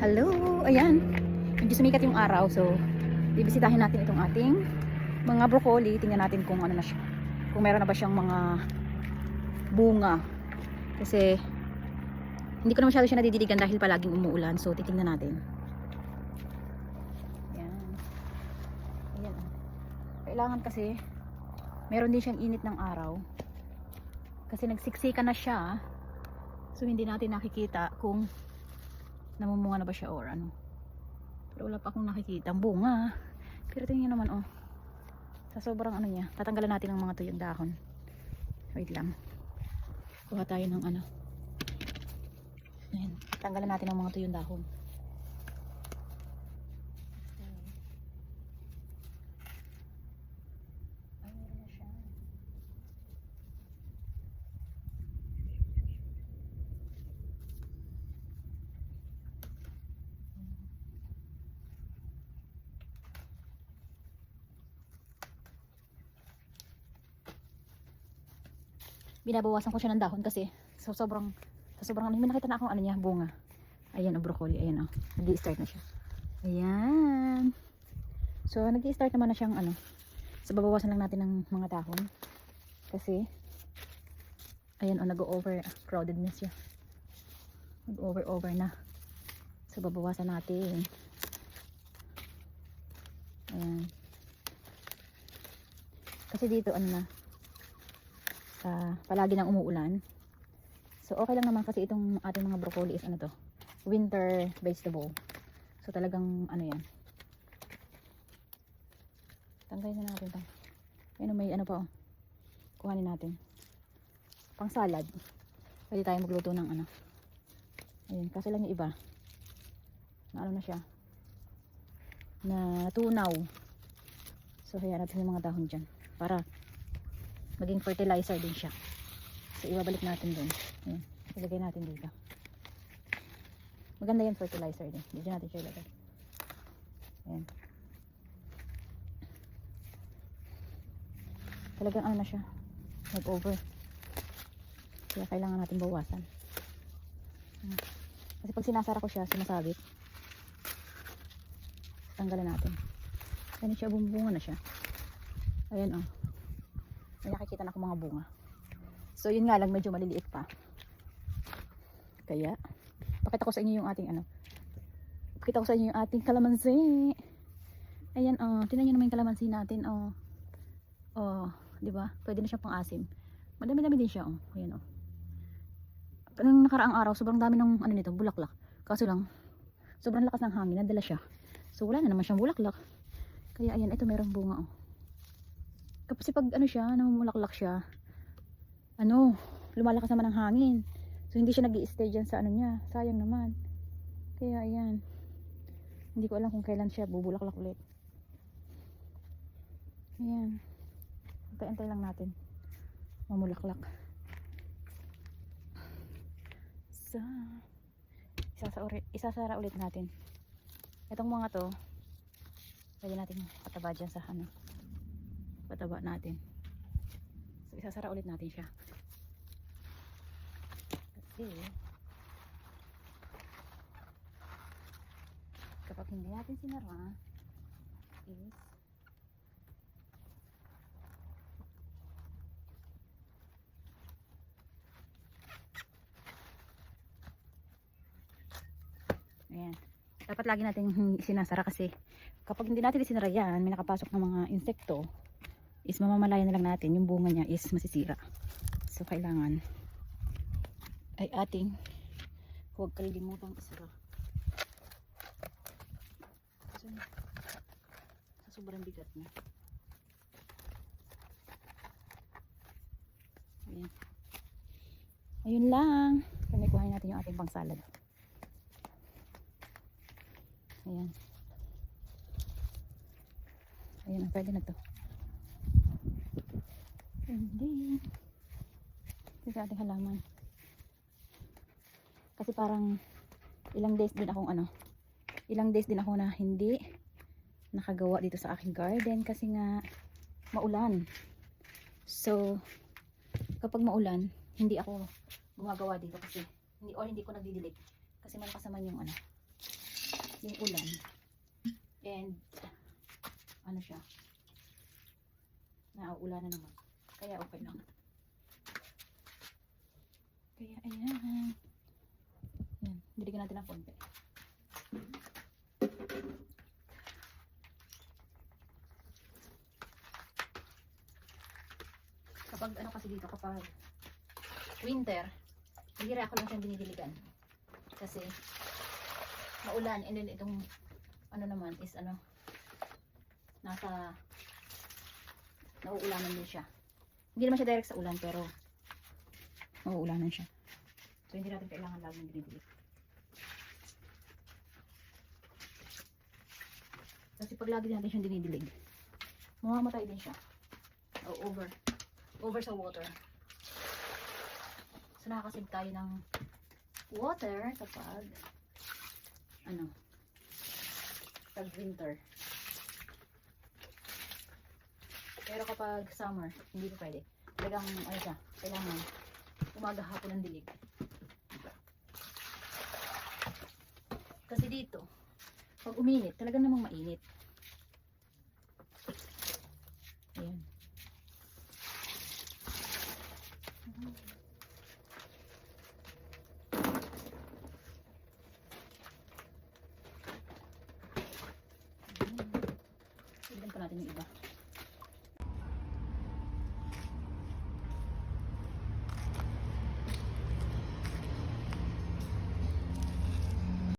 Hello! Ayan. Medyo sumikat yung araw. So, bibisitahin natin itong ating mga broccoli. Tingnan natin kung ano na siya. Kung meron na ba siyang mga bunga. Kasi, hindi ko na masyado siya nadidiligan dahil palaging umuulan. So, titingnan natin. Ayan. Ayan. Kailangan kasi, meron din siyang init ng araw. Kasi nagsiksika na siya. So, hindi natin nakikita kung namumunga na ba siya or ano. Pero wala pa akong nakikita. Ang bunga. Pero tingnan naman, oh. Sa sobrang ano niya, tatanggalan natin ng mga tuyong dahon. Wait lang. Kuha tayo ng ano. Ayan. Tanggalan natin ng mga tuyong dahon. Ay, meron na siya. Binabawasan ko siya ng dahon kasi so sobrang sa sobrang ano, may nakita na akong ano niya, bunga. Ayan, o broccoli, ayan o. Nag-i-start na siya. Ayan. So, nag-i-start naman na siyang ano. So, babawasan lang natin ng mga dahon. Kasi, ayan o, nag-over crowded na siya. Nag-over over na. So, babawasan natin. Ayan. Kasi dito, ano na, ah, palagi nang umuulan. So okay lang naman kasi itong ating mga broccoli is ano to, winter vegetable. So talagang ano yan. Tanggalin na natin to. Ayun may ano pa oh. Kuhanin natin. Pang salad. Pwede tayo magluto ng ano. Ayun, kasi lang yung iba. Na ano na siya. Na tunaw. So hayaan natin yung mga dahon dyan. Para maging fertilizer din siya. So, ibabalik natin dun. Ayan. Ilagay natin dito. Maganda yan fertilizer din. Dito natin siya ilagay. Ayan. Talagang ano siya. Nag-over. Kaya kailangan natin bawasan. Kasi pag sinasara ko siya, sumasabit. Tanggalan natin. Ayan siya, bumubunga na siya. Ayan oh. May nakikita na akong mga bunga. So, yun nga lang, medyo maliliit pa. Kaya, pakita ko sa inyo yung ating ano. Pakita ko sa inyo yung ating kalamansi. Ayan, oh. Tingnan nyo naman yung kalamansi natin, oh. Oh, di ba? Pwede na siya pang asim. Madami-dami din siya, oh. Ayan, oh. Nung nakaraang araw, sobrang dami ng, ano nito, bulaklak. Kaso lang, sobrang lakas ng hangin, nadala siya. So, wala na naman siyang bulaklak. Kaya, ayan, ito merong bunga, oh. Kasi pag ano siya, namumulaklak siya, ano, lumalakas naman ang hangin. So, hindi siya nag stay dyan sa ano niya. Sayang naman. Kaya, ayan. Hindi ko alam kung kailan siya bubulaklak ulit. Ayan. Antay-antay lang natin. Mamulaklak. So, isasara isasara ulit natin. Itong mga to, pwede natin pataba dyan sa ano, pataba natin. So, isasara ulit natin siya. Kasi, kapag hindi natin sinara, is, ayan. Dapat lagi natin sinasara kasi kapag hindi natin sinara yan, may nakapasok ng mga insekto, is mamamalayan na lang natin. Yung bunga niya is masisira. So kailangan ay ating huwag kalimutang isara so, sobrang bigat niya. Ayan. Ayun lang. Panikuhain natin yung ating pang salad ayan ayan pwede na to hindi. Ito sa ating halaman. Kasi parang ilang days din akong ano, ilang days din ako na hindi nakagawa dito sa aking garden kasi nga maulan. So, kapag maulan, hindi ako gumagawa dito kasi hindi or hindi ko nagdidilig kasi malakas naman yung ano yung ulan. And, ano siya, nauulan na naman. Kaya okay lang. Kaya, ayan. Yan, diligan natin ng konti. Kapag ano kasi dito, kapag winter, bihira ako lang siyang dinidiligan. Kasi, maulan, and then itong, ano naman, is ano, nasa, nauulanan din siya. Hindi naman siya direct sa ulan, pero, nauulanan siya. So, hindi natin kailangan laging dinidilig. Kasi pag lagi natin siyang dinidilig, mamamatay din siya. O over. Over sa water. So, nakakasave tayo ng water kapag ano pag winter. Pero kapag summer, hindi pa pwede. Talagang, ano siya, kailangan umaga hapon ng dilig. Kasi dito, pag uminit, talagang namang mainit.